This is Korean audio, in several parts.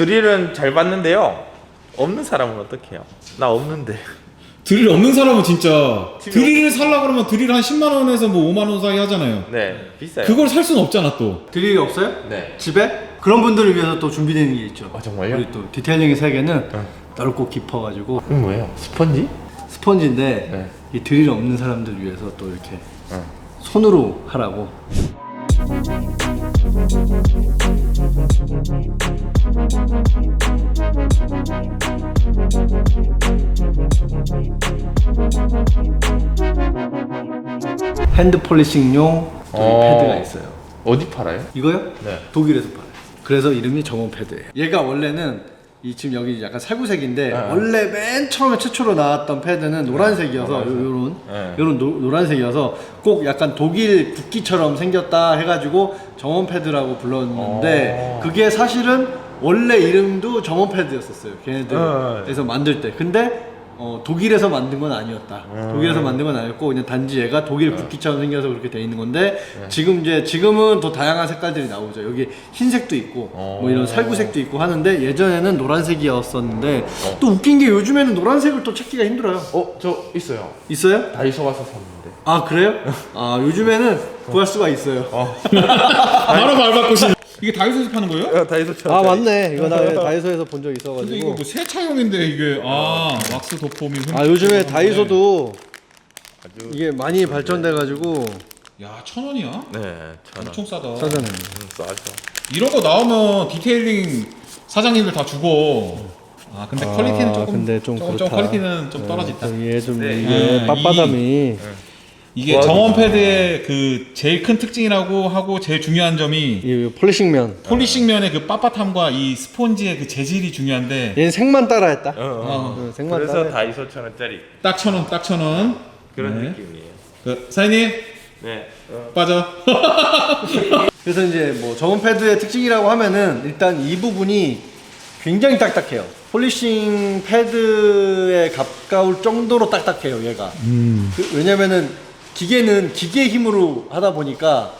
드릴은 잘 받는데요. 없는 사람은 어떻게 해요? 나 없는데. 드릴 없는 사람은 진짜 드릴을 살라 그러면 드릴 한 10만 원에서 뭐 5만 원 사이 하잖아요. 네, 비싸요. 그걸 살 수는 없잖아 또. 드릴이 없어요? 네. 집에? 그런 분들을 위해서 또 준비되는 게 있죠. 아, 정말요? 우리 또 디테일링의 세계는 넓고 깊어가지고 이건 뭐예요? 스펀지? 스펀지인데 네. 이 드릴 없는 사람들 위해서 또 이렇게 응. 손으로 하라고. 핸드 폴리싱용 또 어. 패드가 있어요. 어디 팔아요? 이거요? 네. 독일에서 팔아요. 그래서 이름이 정원 패드예요. 얘가 원래는 이 지금 여기 약간 살구색인데 네. 원래 맨 처음에 최초로 나왔던 패드는 노란색이어서 요, 요런 네. 요런 노, 노란색이어서 꼭 약간 독일 국기처럼 생겼다 해가지고 정원 패드라고 불렀는데 어. 그게 사실은 원래 이름도 정원 패드였었어요. 네. 걔네들에서 만들 때. 근데 어, 독일에서 만든 건 아니었다. 음. 독일에서 만든 건 아니었고 그냥 단지 얘가 독일 네. 국기처럼 생겨서 그렇게 돼 있는 건데 지금 이제 지금은 더 다양한 색깔들이 나오죠. 여기 흰색도 있고 어. 뭐 이런 살구색도 있고 하는데 예전에는 노란색이었었는데 어. 또 웃긴 게 요즘에는 노란색을 또 찾기가 힘들어요. 어, 저 있어요. 있어요? 다이소 가서 샀는데. 아 그래요? 아 요즘에는 구할 수가 있어요. 바로 발바꾸시. 이게 다이소에서 파는 거예요? 어, 다이소 천. 아 맞네. 이거 나 다이소에서 본 적 근데 이거 있어가지고. 뭐 세차용인데 이게 아 왁스 도포미. 흠- 아 요즘에 다이소도 아주 이게 많이 발전돼가지고 야천 원이야? 네, 천 원. 엄청 싸다. 싸잖아요. 음, 싸죠. 이런 거 나오면 디테일링 사장님들 다 주고. 아 근데 퀄리티는 아, 조금 근데 좀 조금, 그렇다. 퀄리티는 좀 떨어진다. 이게 좀 네. 이게 음, 빳빳함이 이게 좋아하겠다. 정원 패드의 그 제일 큰 특징이라고 하고 제일 중요한 점이 이 폴리싱 면 폴리싱 면의 그 빳빳함과 이 스폰지의 그 재질이 중요한데 얘는 색만 따라했다. 어, 어. 응, 색만 그래서 따라. 다이소 천 원짜리 딱 천 원, 딱 천 원. 그런 네. 느낌이에요. 그 사장님 네. 어. 빠져. 그래서 이제 뭐 저온 패드의 특징이라고 하면은 일단 이 부분이 굉장히 딱딱해요. 폴리싱 패드에 가까울 정도로 딱딱해요, 얘가. 그- 왜냐면은 기계는 기계 힘으로 하다 보니까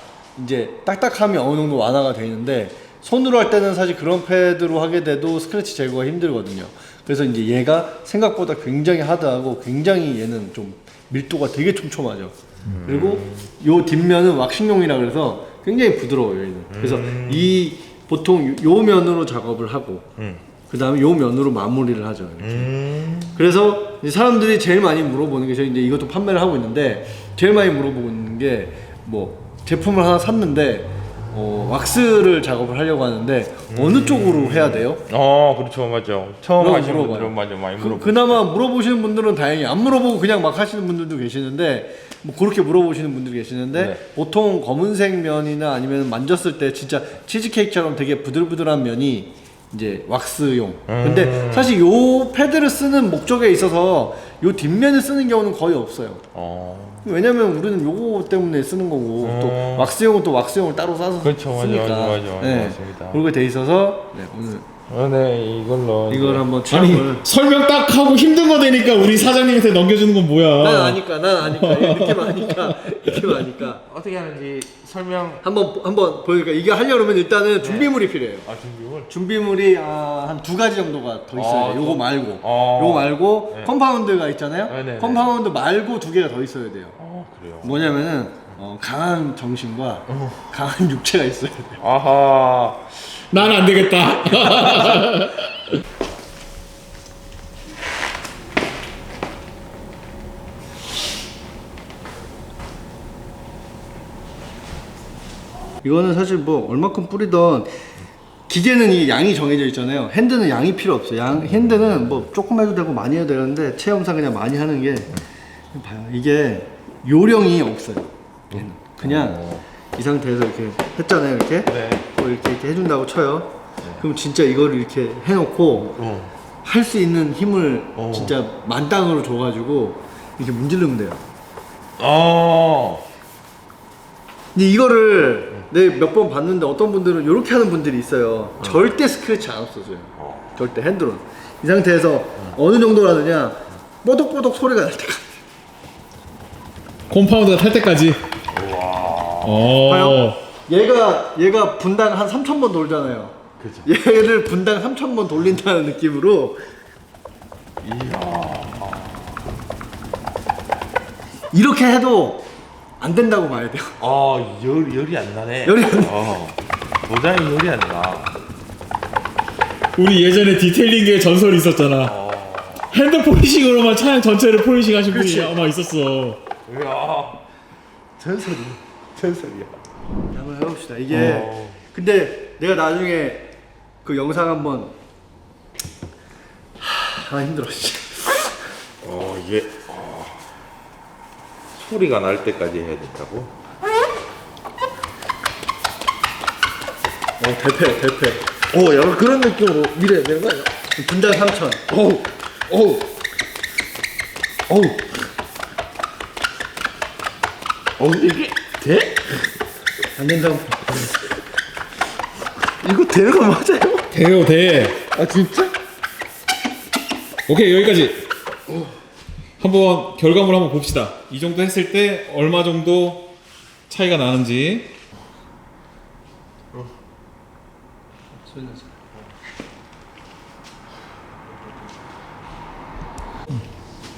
이제 딱딱함이 어느 정도 완화가 돼 있는데 손으로 할 때는 사실 그런 패드로 하게 돼도 스크래치 제거가 힘들거든요. 그래서 이제 얘가 생각보다 굉장히 하드하고 굉장히 얘는 좀 밀도가 되게 촘촘하죠. 그리고 요 뒷면은 왁싱용이라 그래서 굉장히 부드러워요, 얘는. 그래서 이 보통 요- 요 면으로 작업을 하고 음. 그 다음에 요 면으로 마무리를 하죠. 이렇게. 음. 그래서 이제 사람들이 제일 많이 물어보는 게 저희 이제 이것도 판매를 하고 있는데 제일 많이 물어보는 게 뭐 제품을 하나 샀는데 어, 왁스를 작업을 하려고 하는데 어느 쪽으로 해야 돼요? 어, 그렇죠, 맞죠. 처음 하시는 물어봐요. 분들은 맞아 많이 그, 물어보. 그나마 물어보시는 분들은 다행히 안 물어보고 그냥 막 하시는 분들도 계시는데 뭐 그렇게 물어보시는 분들이 계시는데 네. 보통 검은색 면이나 아니면 만졌을 때 진짜 치즈케이크처럼 되게 부들부들한 면이 이제 왁스용. 근데 음. 사실 요 패드를 쓰는 목적에 있어서 요 뒷면을 쓰는 경우는 거의 없어요. 어. 왜냐면 우리는 요거 때문에 쓰는 거고 또 음. 왁스용은 또 왁스용을 따로 싸서 그렇죠, 맞아, 쓰니까 맞아, 맞아, 맞아, 네. 맞습니다. 그렇게 돼 있어서 네, 오늘 어, 네, 이걸로 이걸 이제- 한번 아니 설명 딱 하고 힘든 거 되니까 우리 사장님한테 넘겨주는 건 뭐야? 난 아니까, 난 아니까, 이 느낌 아니까, 이 느낌 아니까. 어떻게 하는지 설명. 한번 한번 보여줄까? 이게 하려면 일단은 준비물이 필요해요. 아, 준비물. 준비물이 아, 한두 가지 정도가 더 있어야 아, 돼요. 요거 좀- 말고, 어. 요거 말고 네. 컴파운드가 있잖아요. 네, 네, 네. 컴파운드 말고 두 개가 더 있어야 돼요. 어, 그래요. 뭐냐면은 어, 강한 정신과 강한 육체가 있어야 돼요. 아하. 난 안 되겠다. 이거는 사실 뭐 얼마큼 뿌리던 기계는 이 양이 정해져 있잖아요. 핸드는 양이 필요 없어요. 양 핸드는 뭐 조금 해도 되고 많이 해도 되는데 체험상 그냥 많이 하는 게 봐요. 이게 요령이 없어요. 얘는. 그냥 이 상태에서 이렇게 했잖아요. 이렇게 네. 뭐 이렇게, 이렇게 해준다고 쳐요. 그럼 진짜 이거를 이렇게 해놓고 어. 할 수 있는 힘을 어. 진짜 만땅으로 줘가지고 이렇게 문지르면 돼요. 어. 근데 이거를 내몇번 봤는데 어떤 분들은 이렇게 하는 분들이 있어요. 절대 스크래치 안 없어져요. 절대 핸드론. 이 상태에서 어느 정도라느냐 뽀독뽀독 소리가 날 때까지. 콤파운드가 탈 때까지. 와. 어. 봐요. 얘가 얘가 분당 한 3천 번 돌잖아요. 그죠. 얘를 분당 3,000번 돌린다는 느낌으로 이렇게 해도 안 된다고 봐야 돼요. 아, 열, 열이 안 나네. 열이 안 나. 어. 도장이 열이 안 나. 우리 예전에 디테일링계에 전설이 있었잖아. 어. 핸드 포리싱으로만 차량 전체를 포리싱 하신 분이 그치. 아마 있었어. 이야. 전설이. 전설이야. 한번 해봅시다. 이게 어. 근데 내가 나중에 그 영상 한번 하, 아 힘들어 진짜. 어, 이게. 어. 소리가 날 때까지 해야 된다고? 어 대패 대패. 오, 약간 그런 느낌으로 밀어야 되는 거야. 분당 3천. 어우, 어우, 어우. 어, 이게 돼? 안 된다고. 이거 되는 거 맞아요? 돼요, 돼. 아, 진짜? 오케이, 여기까지. 한번 결과물 한번 봅시다. 이 정도 했을 때 얼마 정도 차이가 나는지.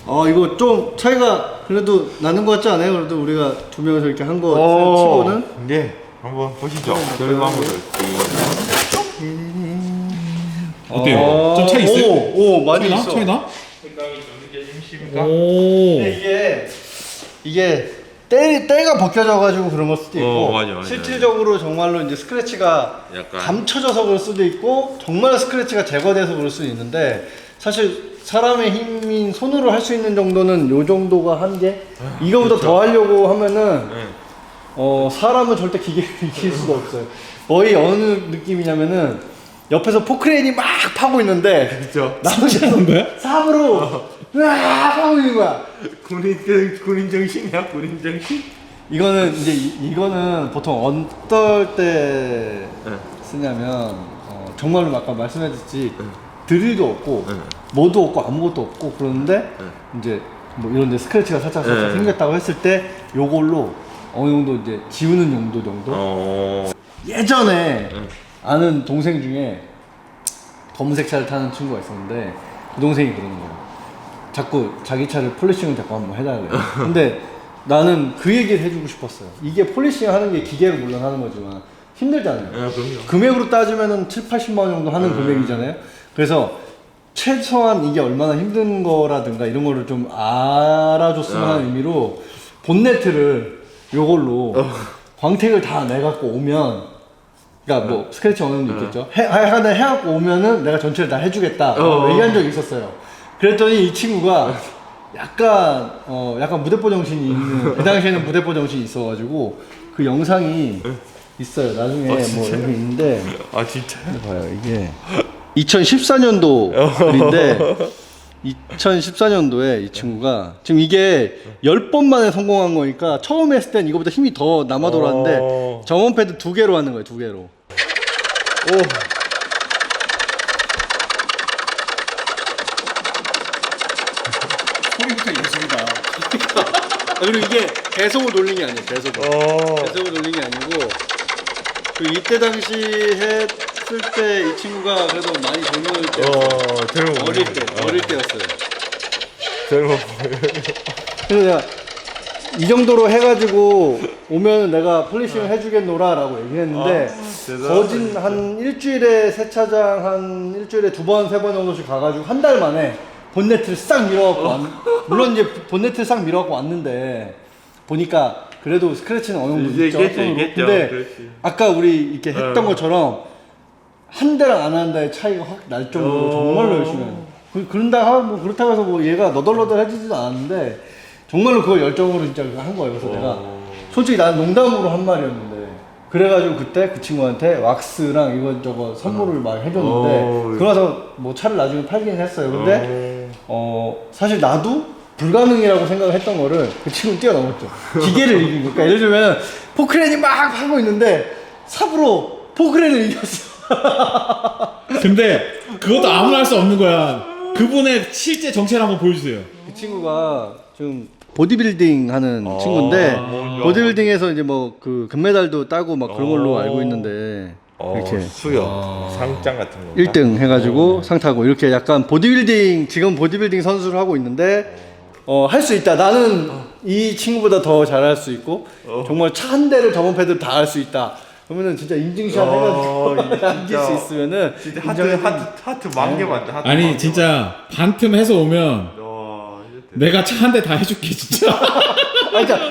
어 이거 좀 차이가 그래도 나는 것 같지 않아요? 그래도 우리가 두 명이서 이렇게 한거 어. 치고는 네, 한번 보시죠. 결과물을. 어때요? 어, 좀 차이 있어요? 오, 오 많이 차이 나? 있어. 차이 나? 오. 근데 이게 이게 때 때가 벗겨져가지고 그런 걸 수도 있고 어, 맞아, 맞아, 실질적으로 정말로 이제 스크래치가 약간. 감춰져서 그럴 수도 있고 정말 스크래치가 제거돼서 그럴 수도 있는데 사실 사람의 힘인 손으로 할 수 있는 정도는 요 정도가 한계 이거보다 그렇죠. 더 하려고 하면은 네. 어 사람은 절대 기계를 이길 수가 없어요 거의 어느 느낌이냐면은 옆에서 포크레인이 막 파고 있는데 그죠. 나머지는 거야? 삽으로 으아 파고 있는 거야 군인, 정- 군인 정신이야, 군인 정신? 이거는 이제 이, 거는 보통 어떨 때 네. 쓰냐면 어, 정말로 아까 말씀해줬지 드릴도 없고 네. 뭐도 없고 아무것도 없고 그러는데 이제 뭐 이런 데 스크래치가 살짝 살짝 네. 생겼다고 했을 때 요걸로 어느 정도 이제 지우는 용도 정도 어. 예전에 네. 아는 동생 중에 검은색 차를 타는 친구가 있었는데 그 동생이 그러는 거야. 자꾸 자기 차를 폴리싱을 자꾸 한번 해달래. 근데 나는 그 얘기를 해주고 싶었어요. 이게 폴리싱 하는 게 기계로 물론 하는 거지만 힘들잖아요. 야, 그럼요. 금액으로 따지면 은 7, 80만 원 정도 하는 금액이잖아요. 그래서 최소한 이게 얼마나 힘든 거라든가 이런 거를 좀 알아줬으면 하는 의미로 본네트를 요걸로 광택을 다 내갖고 오면 그러니까 뭐 스크래치 어느 정도 있겠죠. 해, 하나 해갖고 오면은 내가 전체를 다 해주겠다 어. 얘기한 적이 있었어요. 그랬더니 이 친구가 약간 어 약간 무대포 정신이 있는 그 당시에는 무대포 정신이 있어가지고 그 영상이 있어요. 나중에 뭐 여기 있는데 아, 진짜요? 봐요 이게 2014년도 글인데 2014년도에 이 친구가 지금 이게 10번 만에 성공한 거니까 처음 했을 땐 이거보다 힘이 더 남아 돌았는데 어. 정원 패드 두 개로 하는 거예요 두 개로 오. 소리부터 예술이다. 아, 그리고 이게 배송을 돌린 게 아니에요 배송을 어. 배송을 돌린 게 아니고 그 이때 당시 했을 때 이 친구가 그래도 많이 젊을 때 어, 젊어 어릴. 때 어, 어릴 때였어요 보여. 그래서 내가 이 정도로 해가지고 오면 내가 폴리싱을 해주겠노라라고 얘기했는데 아, 거진 진짜. 한 일주일에 세차장 한 일주일에 두 번 세 번 정도씩 가가지고 한 달 만에 본네트를 싹 밀어갖고 왔, 물론 이제 본네트를 싹 밀어갖고 왔는데 보니까 그래도 스크래치는 어느 정도 이제 있죠 있겠죠, 손으로. 있겠죠. 근데 그렇지. 아까 우리 이렇게 했던 어. 것처럼 한 대랑 안 한다의 차이가 확 날 정도로 어. 정말로 열심히 해요. 그, 그런다 하고 뭐 그렇다고 해서 뭐 얘가 너덜너덜해지지도 않았는데 정말로 그걸 열정으로 진짜 그거 한 거예요. 그래서 내가 솔직히 나는 농담으로 한 말이었는데 그래가지고 그때 그 친구한테 왁스랑 이것저것 선물을 막 해줬는데 어. 그러서 뭐 차를 나중에 팔긴 했어요. 근데 어 사실 나도 불가능이라고 생각을 했던 거를 그 친구 뛰어넘었죠. 기계를 이긴 거. 그러니까 예를 들면 포크레인이 막 하고 있는데 삽으로 포크레인을 이겼어. 근데 그것도 아무나 할 수 없는 거야. 그분의 실제 정체를 한번 보여주세요. 그 친구가 지금 보디빌딩 하는 친구인데 뭔가. 보디빌딩에서 이제 뭐 그 금메달도 따고 막 그런 걸로 어. 알고 있는데 어, 이렇게. 수영 상장 같은 거 1등 어. 해가지고 상 타고 이렇게 약간 보디빌딩 지금 보디빌딩 선수를 하고 있는데 어, 할 수 있다. 나는 이 친구보다 더 잘할 수 있고 어. 정말 차 한 대를 저번 패드로 다할 수 있다. 그러면은 진짜 인증샷 어, 해가지고 남길 진짜. 수 있으면은 진짜 하트 인정해- 하트 하트 만개 만다 하트 아니 만개 진짜 반틈 해서 오면. 와, 이제 내가 차 한 대 다 해줄게 진짜. 아, 그러니까